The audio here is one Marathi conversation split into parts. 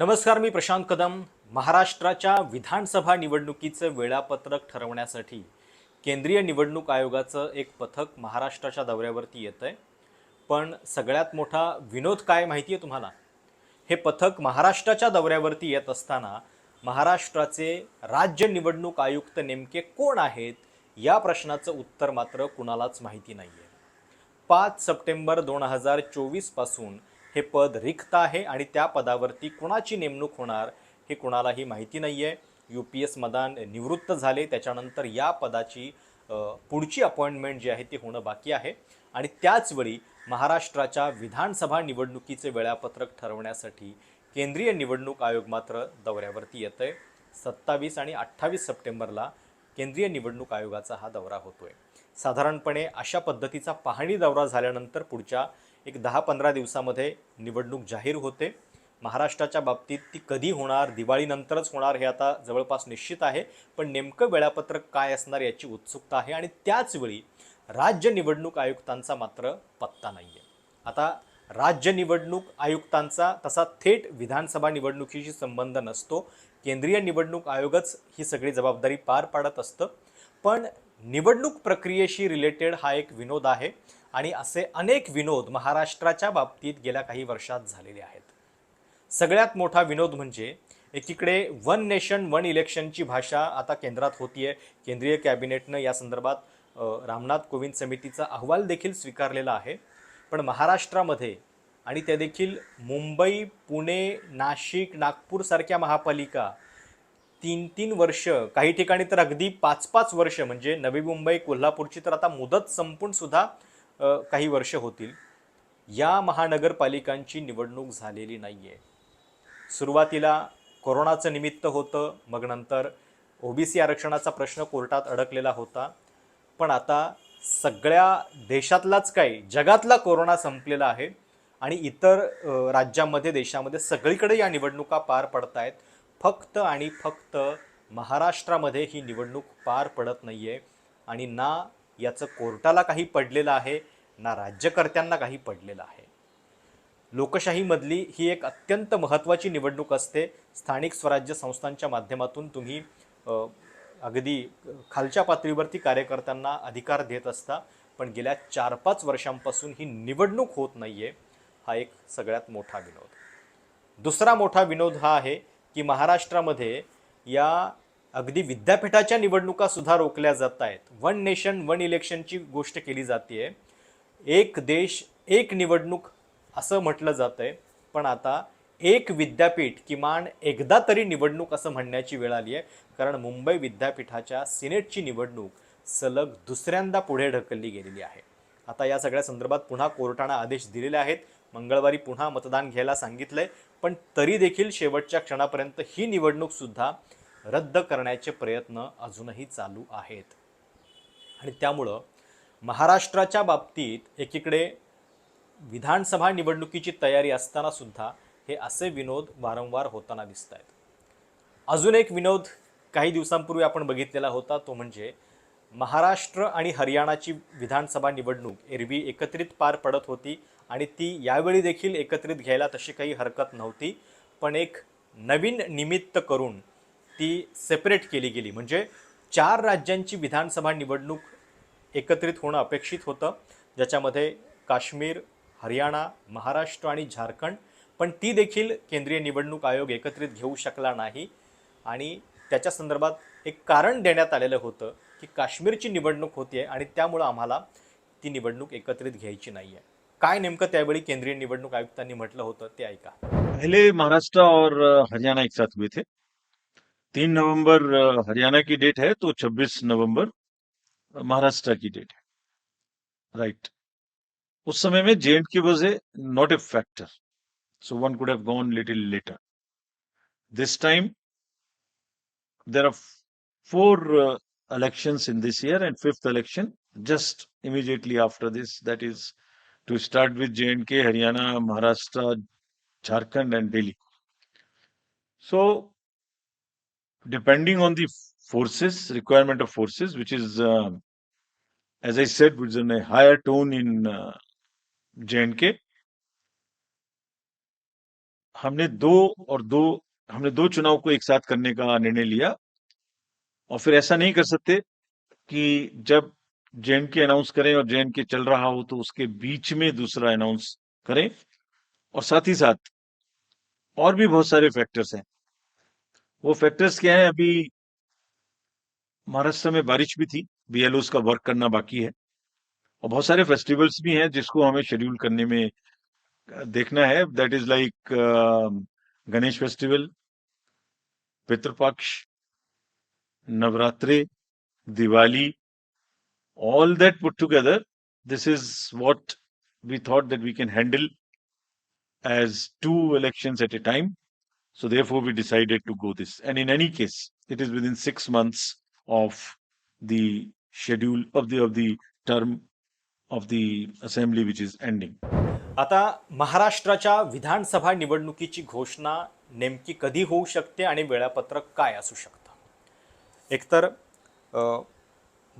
नमस्कार मी प्रशांत कदम. महाराष्ट्राच्या विधानसभा निवडणुकीचं वेळापत्रक ठरवण्यासाठी केंद्रीय निवडणूक आयोगाचं एक पथक महाराष्ट्राच्या दौऱ्यावरती येतं आहे पण सगळ्यात मोठा विनोद काय माहिती आहे तुम्हाला? हे पथक महाराष्ट्राच्या दौऱ्यावरती येत असताना महाराष्ट्राचे राज्य निवडणूक आयुक्त नेमके कोण आहेत या प्रश्नाचं उत्तर मात्र कुणालाच माहिती नाही आहे पाच सप्टेंबर दोन हजार चोवीसपासून हे पद रिक्त आहे आणि त्या पदावरती कुणाची नेमणूक होणार हे कुणालाही माहिती नाही आहे यू पी एस मदान निवृत्त झाले. त्याच्यानंतर या पदाची पुढची अपॉइंटमेंट जी आहे ती होणं बाकी आहे. आणि त्याचवेळी महाराष्ट्राच्या विधानसभा निवडणुकीचे वेळापत्रक ठरवण्यासाठी केंद्रीय निवडणूक आयोग मात्र दौऱ्यावरती येत आहे सत्तावीस आणि अठ्ठावीस सप्टेंबरला केंद्रीय निवडणूक आयोगाचा हा दौरा होतोय. साधारणपणे अशा पद्धतीचा पाहणी दौरा झाल्यानंतर पुढच्या एक दहा पंधरा दिवसामध्ये निवडणूक जाहीर होते. महाराष्ट्राच्या बाबतीत ती कधी होणार दिवाळीनंतरच होणार हे आता जवळपास निश्चित आहे. पण नेमकं वेळापत्रक काय असणार याची उत्सुकता आहे आणि त्याचवेळी राज्य निवडणूक आयुक्तांचा मात्र पत्ता नाही आहे आता राज्य निवडणूक आयुक्तांचा तसा थेट विधानसभा निवडणुकीशी संबंध नसतो. केंद्रीय निवडणूक आयोगच ही सगळी जबाबदारी पार पाडत असतं. पण निवडणूक प्रक्रियेशी रिलेटेड हा एक विनोद आहे आणि असे अनेक विनोद महाराष्ट्राच्या बाबतीत गेल्या काही वर्षात झालेले आहेत. सगळ्यात मोठा विनोद म्हणजे एकीकडे वन नेशन वन इलेक्शनची भाषा आता केंद्रात होतीये. केंद्रीय कॅबिनेटनं या संदर्भात रामनाथ कोविंद समितीचा अहवाल देखील स्वीकारलेला आहे. पण महाराष्ट्रामध्ये आणि त्या देखील मुंबई पुणे नाशिक नागपूरसारख्या महापालिका तीन तीन वर्ष काही ठिकाणी तर अगदी पाच पाच वर्ष म्हणजे नवी मुंबई कोल्हापूरची तर आता मुदत संपून सुद्धा काही वर्ष होतील. या महानगरपालिकांची निवडणूक झालेली नाही आहे सुरुवातीला कोरोनाचं निमित्त होतं मग नंतर ओबीसी आरक्षणाचा प्रश्न कोर्टात अडकलेला होता. पण आता सगळ्या देशातलाच काही जगातला कोरोना संपलेला आहे. आणि इतर राज्यामध्ये राज्यांमध्ये देशामध्ये सगळीकडे या निवडणुका पार पडत आहेत फक्त आणि फक्त महाराष्ट्रामध्ये ही निवडणूक पार पडत नाही आहे आणि ना याचं कोर्टाला काही पडलेलं आहे ना राज्यकर्त्यांना काही पडलेलं आहे. लोकशाहीमधली ही एक अत्यंत महत्त्वाची निवडणूक असते. स्थानिक स्वराज्य संस्थांच्या माध्यमातून तुम्ही अगदी खालच्या पातळीवरती कार्यकर्त्यांना अधिकार देत असता पण गेल्या चार पाच वर्षांपासून ही निवडणूक होत नाही आहे हा एक सगळ्यात मोठा विनोद. दुसरा मोठा विनोद हा आहे की महाराष्ट्रामध्ये या अगदी विद्यापीठाच्या निवडणुका सुद्धा रोखल्या जात आहेत. वन नेशन वन इलेक्शनची गोष्ट केली जाते एक देश एक निवडणूक असं म्हटलं जातं आहे पण आता एक विद्यापीठ किमान एकदा तरी निवडणूक असं म्हणण्याची वेळ आली आहे. कारण मुंबई विद्यापीठाच्या सिनेटची निवडणूक सलग दुसऱ्यांदा पुढे ढकलली गेलेली आहे. आता या सगळ्या संदर्भात पुन्हा कोर्टानं आदेश दिलेले आहेत. मंगळवारी पुन्हा मतदान घ्यायला सांगितलंय पण तरी देखील शेवटच्या क्षणापर्यंत ही निवडणूक सुद्धा रद्द करण्याचे प्रयत्न अजूनही चालू आहेत. आणि त्यामुळं महाराष्ट्राच्या बाबतीत एकीकडे विधानसभा निवडणुकीची तयारी असताना सुद्धा हे असे विनोद वारंवार होताना दिसत आहेत अजून एक विनोद काही दिवसांपूर्वी आपण बघितलेला होता तो म्हणजे महाराष्ट्र आणि हरियाणाची विधानसभा निवडणूक एरवी एकत्रित पार पडत होती. आणि ती यावेळी देखील एकत्रित घ्यायला तशी काही हरकत नव्हती. पण एक नवीन निमित्त करून ती सेपरेट केली गेली. म्हणजे चार राज्यांची विधानसभा निवडणूक एकत्रित होणं अपेक्षित होतं. ज्याच्यामध्ये काश्मीर हरियाणा महाराष्ट्र आणि झारखंड. पण ती देखील केंद्रीय निवडणूक आयोग एकत्रित घेऊ शकला नाही. आणि त्याच्या संदर्भात एक कारण देण्यात आलेलं होतं की काश्मीरची निवडणूक होती आहे आणि त्यामुळं आम्हाला ती निवडणूक एकत्रित घ्यायची नाही आहे काय नेमकं त्यावेळी केंद्रीय निवडणूक आयुक्तांनी म्हटलं होतं ते ऐका. पहले महाराष्ट्र और हरियाणा एक साथ हुए थे. तीन नवंबर हरियाणा की डेट है तो छब्बीस नवंबर महाराष्ट्र की डेट है. राइट उस समय में J and K was a not a factor so one could have gone little later this time there are four elections in this year and fifth election just immediately after this. That is to start with J&K, Haryana, Maharashtra, Jharkhand and Delhi. So, depending on the forces, requirement of forces, which is, uh, as I said, which is in a higher tone in uh, J&K, हमने दो और दो हमने दो चुनाव को एक साथ करने का निर्णय लिया और फिर ऐसा नहीं कर सकते कि जब जे के अनाउंस करें और जे के चल रहा हो तो उसके बीच में दूसरा अनाउंस करें। और साथ ही साथ और भी बहुत सारे फैक्टर्स हैं। वो फैक्टर्स क्या है? अभी महाराष्ट्र में बारिश भी थी बीएलओ का वर्क करना बाकी है। और बहुत सारे फेस्टिवल्स भी हैं जिसको हमें शेड्यूल करने में देखना है। That is like Ganesh festival Pitrupaksha Navratri, Diwali all that put together this is what we thought that we can handle as two elections at a time so therefore we decided to go this and in any case it is within six months of the schedule of the of the term of the assembly which is ending आता महाराष्ट्राच्या विधानसभा निवडणुकीची घोषणा नेमकी कधी होऊ शकते आणि वेळापत्रक काय असू शकतं एकतर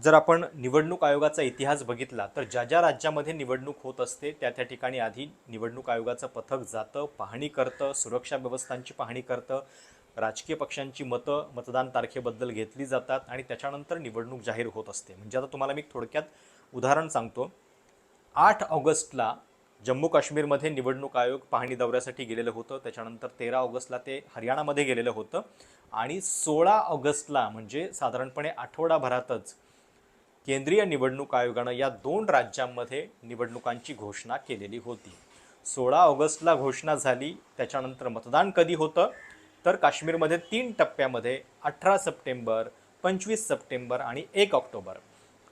जर आपण निवडणूक आयोगाचा इतिहास बघितला तर ज्या ज्या राज्यामध्ये निवडणूक होत असते त्या त्या ठिकाणी आधी निवडणूक आयोगाचं पथक जातं पाहणी करतं सुरक्षा व्यवस्थांची पाहणी करतं राजकीय पक्षांची मतं मतदान तारखेबद्दल घेतली जातात आणि त्याच्यानंतर निवडणूक जाहीर होत असते. म्हणजे आता तुम्हाला मी थोडक्यात उदाहरण सांगतो. आठ ऑगस्टला जम्मू काश्मीरमध्ये निवडणूक आयोग पाहणी दौऱ्यासाठी गेलेलं होतं. त्याच्यानंतर तेरा ऑगस्टला ते हरियाणामध्ये गेलेलं होतं. आणि सोळा ऑगस्टला म्हणजे साधारणपणे आठवडाभरातच केंद्रीय निवडणूक आयोगानं या दोन राज्यांमध्ये निवडणुकांची घोषणा केलेली होती. सोळा ऑगस्टला घोषणा झाली त्याच्यानंतर मतदान कधी होतं? तर काश्मीरमध्ये तीन टप्प्यामध्ये अठरा सप्टेंबर पंचवीस सप्टेंबर आणि एक ऑक्टोबर.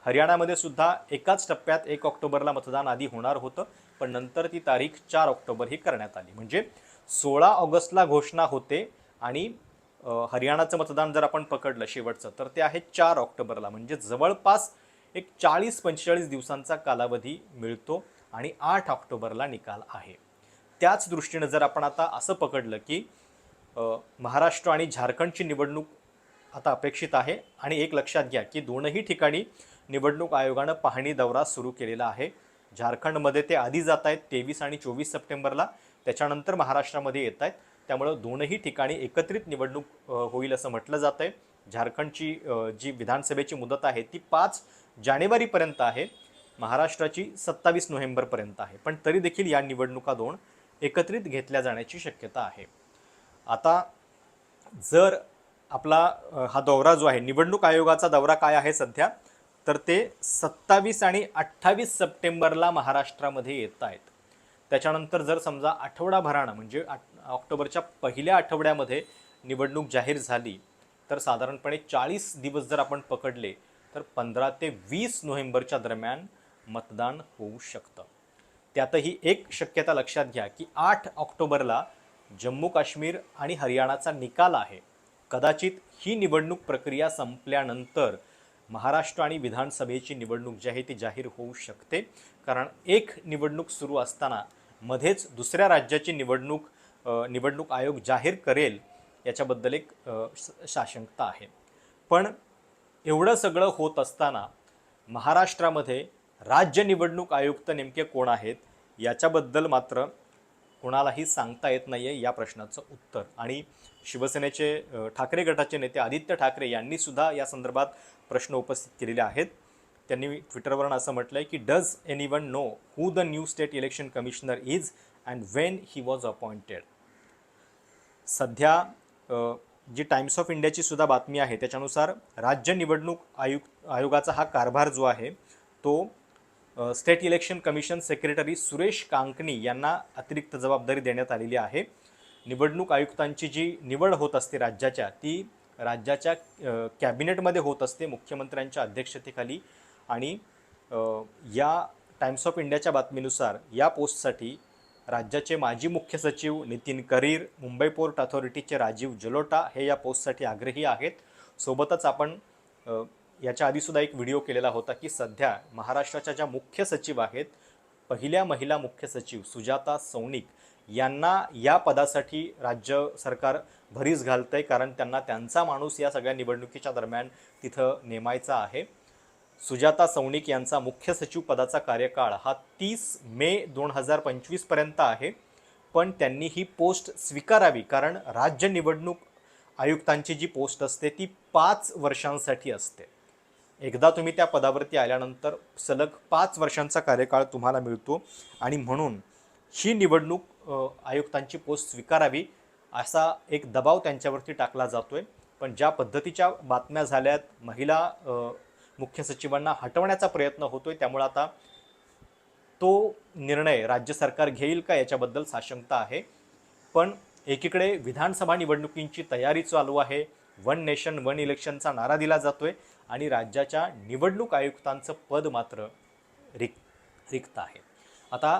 हरियाणामध्ये सुद्धा एकाच टप्प्यात एक ऑक्टोबरला मतदान आधी होणार होतं पण नंतर ती तारीख चार ऑक्टोबर ही करण्यात आली. म्हणजे सोळा ऑगस्टला घोषणा होते आणि हरियाणाचं मतदान जर आपण पकडलं शेवटचं तर ते आहे चार ऑक्टोबरला. म्हणजे जवळपास एक चाळीस पंचेचाळीस दिवसांचा कालावधी मिळतो आणि आठ ऑक्टोबरला निकाल आहे. त्याच दृष्टीनं जर आपण आता असं पकडलं की महाराष्ट्र आणि झारखंडची निवडणूक आता अपेक्षित आहे आणि एक लक्षात घ्या की दोनही ठिकाणी निवडणूक आयोगानं पाहणी दौरा सुरू केलेला आहे. झारखंडमध्ये ते आधी जात आहेत तेवीस आणि चोवीस सप्टेंबरला. त्याच्यानंतर महाराष्ट्रामध्ये येत आहेत. त्यामुळं दोनही ठिकाणी एकत्रित निवडणूक होईल असं म्हटलं जात आहे झारखंडची जी विधानसभेची मुदत आहे ती पाच जानेवारीपर्यंत आहे. महाराष्ट्राची सत्तावीस नोव्हेंबरपर्यंत आहे. पण तरी देखील या निवडणुका दोन एकत्रित घेतल्या जाण्याची शक्यता आहे. आता जर आपला हा दौरा जो आहे निवडणूक आयोगाचा दौरा काय आहे सध्या तर ते सत्तावीस आणि अठ्ठावीस सप्टेंबरला महाराष्ट्रामध्ये येत आहेत. त्याच्यानंतर जर समजा आठवडाभरानं म्हणजे आठ ऑक्टोबरच्या पहिल्या आठवड्यामध्ये निवडणूक जाहीर झाली तर साधारणपणे चाळीस दिवस जर आपण पकडले तर पंधरा ते वीस नोव्हेंबरच्या दरम्यान मतदान होऊ शकतं. त्यातही एक शक्यता लक्षात घ्या की आठ ऑक्टोबरला जम्मू काश्मीर आणि हरियाणाचा निकाल आहे. कदाचित ही निवडणूक प्रक्रिया संपल्यानंतर महाराष्ट्र आणि विधानसभेची निवडणूक जी आहे ती जाहीर होऊ शकते. कारण एक निवडणूक सुरू असताना मध्येच दुसऱ्या राज्याची निवडणूक निवडणूक आयोग जाहीर करेल याच्याबद्दल एक साशंकता आहे. पण एवढं सगळं होत असताना महाराष्ट्रामध्ये राज्य निवडणूक आयुक्त नेमके कोण आहेत याच्याबद्दल मात्र कोणालाही सांगता येत नाही आहे या प्रश्नाचं उत्तर. आणि शिवसेनेचे ठाकरे गटाचे नेते आदित्य ठाकरे यांनीसुद्धा या संदर्भात प्रश्न उपस्थित केलेले आहेत. त्यांनी ट्विटरवरून असं म्हटलं आहे की does anyone know who the new state election commissioner is and when he was appointed सध्या जी टाइम्स ऑफ इंडियाची सुद्धा बातमी आहे त्याच्यानुसार राज्य निवडणूक आयुक्त आयोगाचा हा कारभार जो आहे तो state election commission secretary Suresh Kakani यांना अतिरिक्त जबाबदारी देण्यात आलेली आहे. निवडणूक आयुक्तांची जी निवड होत असते राज्याच्या ती राज्याच्या कॅबिनेटमध्ये होत असते मुख्यमंत्र्यांच्या अध्यक्षतेखाली आणि या टाइम्स ऑफ इंडियाच्या बातमीनुसार या पोस्टसाठी राज्याचे माजी मुख्य सचिव नितीन करीर मुंबई पोर्ट अथॉरिटीचे राजीव जलोटा हे या पोस्टसाठी आग्रही आहेत. सोबतच आपण याच्या आधीसुद्धा एक व्हिडिओ केलेला होता की सध्या महाराष्ट्राच्या ज्या मुख्य सचिव आहेत पहिल्या महिला मुख्य सचिव सुजाता सौनिक यांना या पदासाठी राज्य सरकार भरीस आहे कारण त्यांना त्यांचा माणूस या सगळ्या निवडणुकीच्या दरम्यान तिथं नेमायचा आहे. सुजाता सौनिक यांचा मुख्य सचिव पदाचा कार्यकाळ हा तीस मे दोन हजार पंचवीसपर्यंत आहे. पण त्यांनी ही पोस्ट स्वीकारावी कारण राज्य निवडणूक आयुक्तांची जी पोस्ट असते ती पाच वर्षांसाठी असते. एकदा तुम्ही त्या पदावरती आल्यानंतर सलग पाच वर्षांचा कार्यकाळ तुम्हाला मिळतो आणि म्हणून ही निवडणूक आयुक्तांची पोस्ट स्वीकारावी असा एक दबाव त्यांच्यावरती टाकला जातो आहे पण ज्या पद्धतीच्या बातम्या झाल्यात महिला मुख्य सचिवांना हटवण्याचा प्रयत्न होतोय. त्यामुळे आता तो निर्णय राज्य सरकार घेईल का याच्याबद्दल साशंकता आहे. पण एकीकडे विधानसभा निवडणुकींची तयारी चालू आहे. वन नेशन वन इलेक्शनचा नारा दिला जातोय आणि राज्याच्या निवडणूक आयुक्तांचं पद मात्र रिक रिक्त आहे. आता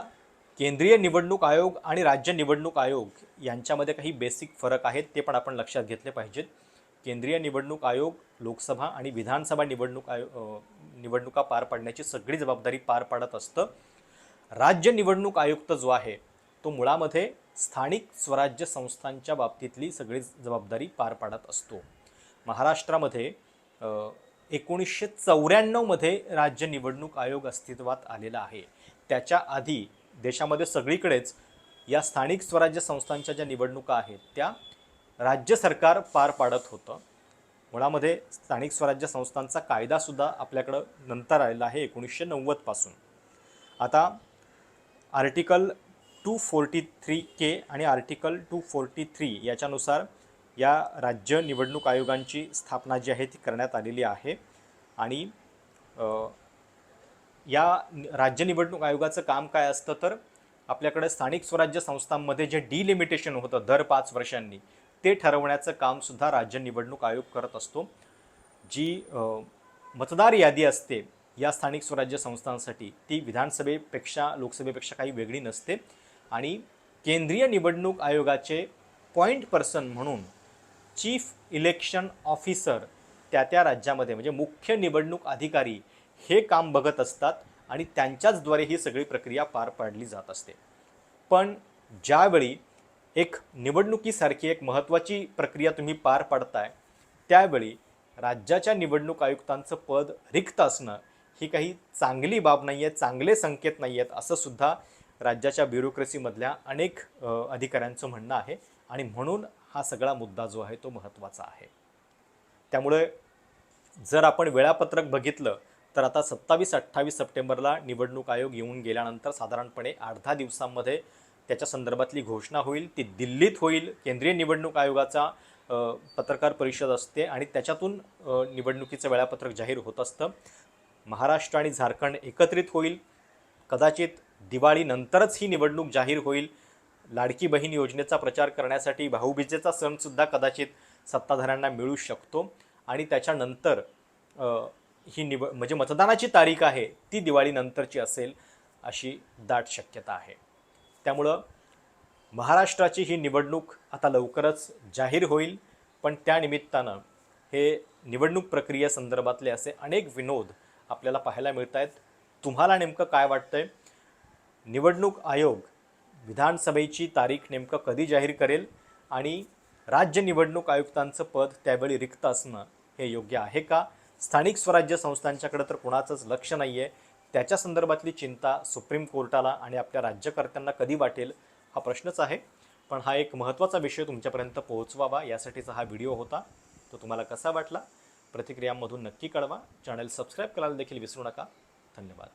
केंद्रीय निवडणूक आयोग आणि राज्य निवडणूक आयोग यांच्यामध्ये काही बेसिक फरक आहेत ते पण आपण लक्षात घेतले पाहिजेत. केंद्रीय निवडणूक आयोग लोकसभा आणि विधानसभा निवडणूक आयो निवडणुका पार पाडण्याची सगळी जबाबदारी पार पाडत असतं. राज्य निवडणूक आयुक्त जो आहे तो मुळामध्ये स्थानिक स्वराज्य संस्थांच्या बाबतीतली सगळी जबाबदारी पार पाडत असतो. महाराष्ट्रामध्ये एकोणीसशे चौऱ्याण्णवमध्ये राज्य निवडणूक आयोग अस्तित्वात आलेला आहे. त्याच्या आधी देशामध्ये सगळीकडेच या स्थानिक स्वराज्य संस्थांच्या ज्या निवडणुका आहेत त्या राज्य सरकार पार पाडत होतं. मुळामध्ये स्थानिक स्वराज्य संस्थांचा कायदासुद्धा आपल्याकडं नंतर आलेला आहे एकोणीसशे नव्वदपासून आता article two forty three K आणि आर्टिकल टू फोर्टी थ्री याच्यानुसार या राज्य निवडणूक आयोगांची स्थापना जी आहे ती करण्यात आलेली आहे. आणि या राज्य निवडणूक आयोगाचं काम काय असतं तर आपल्याकडे स्थानिक स्वराज्य संस्थांमध्ये जे डिलिमिटेशन होतं दर पाच वर्षांनी ते ठरवण्याचं कामसुद्धा राज्य निवडणूक आयोग करत असतो. जी मतदार यादी असते या स्थानिक स्वराज्य संस्थांसाठी ती विधानसभेपेक्षा लोकसभेपेक्षा काही वेगळी नसते. आणि केंद्रीय निवडणूक आयोगाचे पॉईंट पर्सन म्हणून चीफ इलेक्शन ऑफिसर त्या त्या राज्यामध्ये म्हणजे मुख्य निवडणूक अधिकारी हे काम बघत असतात आणि त्यांच्याचद्वारे ही सगळी प्रक्रिया पार पाडली जात असते. पण ज्यावेळी एक निवडणुकीसारखी एक महत्त्वाची प्रक्रिया तुम्ही पार पाडताय. त्यावेळी राज्याच्या निवडणूक आयुक्तांचं पद रिक्त असणं ही काही चांगली बाब नाही आहे चांगले संकेत नाही आहेत असं सुद्धा राज्याच्या ब्युरोक्रेसीमधल्या अनेक अधिकाऱ्यांचं म्हणणं आहे. आणि म्हणून हा सगळा मुद्दा जो आहे तो महत्त्वाचा आहे. त्यामुळे जर आपण वेळापत्रक बघितलं तर आता सत्तावीस अठ्ठावीस सप्टेंबरला निवडणूक आयोग येऊन गेल्यानंतर साधारणपणे अर्धा दिवसांमध्ये त्याच्या संदर्भातली घोषणा होईल ती दिल्लीत होईल. केंद्रीय निवडणूक आयोगाचा पत्रकार परिषद असते आणि त्याच्यातून निवडणुकीचं वेळापत्रक जाहीर होत असतं. महाराष्ट्र आणि झारखंड एकत्रित होईल. कदाचित दिवाळीनंतरच ही निवडणूक जाहीर होईल. लाडकी बहीण योजनेचा प्रचार करण्यासाठी भाऊबीजेचा सणसुद्धा कदाचित सत्ताधाऱ्यांना मिळू शकतो. आणि त्याच्यानंतर ही निव म्हणजे मतदानाची तारीख आहे ती दिवाळीनंतरची असेल अशी दाट शक्यता आहे. त्यामुळं महाराष्ट्राची ही निवडणूक आता लवकरच जाहीर होईल. पण त्यानिमित्तानं हे निवडणूक प्रक्रियेसंदर्भातले असे अनेक विनोद आपल्याला पाहायला मिळत आहेत तुम्हाला नेमकं काय वाटतंय? निवडणूक आयोग विधानसभेची तारीख नेमकं कधी जाहीर करेल आणि राज्य निवडणूक आयुक्तांचं पद त्यावेळी रिक्त असणं हे योग्य आहे का? स्थानिक स्वराज्य संस्थांच्याकडे तर कोणाचंच लक्ष नाही आहे त्याच्या संदर्भातली चिंता सुप्रीम कोर्टाला आणि आपल्या राज्यकर्त्यांना कधी वाटेल हा प्रश्नच आहे. पण हा एक महत्त्वाचा विषय तुमच्यापर्यंत पोहोचवावा यासाठीचा हा व्हिडिओ होता. तो तुम्हाला कसा वाटला? प्रतिक्रियांमधून नक्की कळवा. चॅनल सबस्क्राईब करायला देखील विसरू नका. धन्यवाद.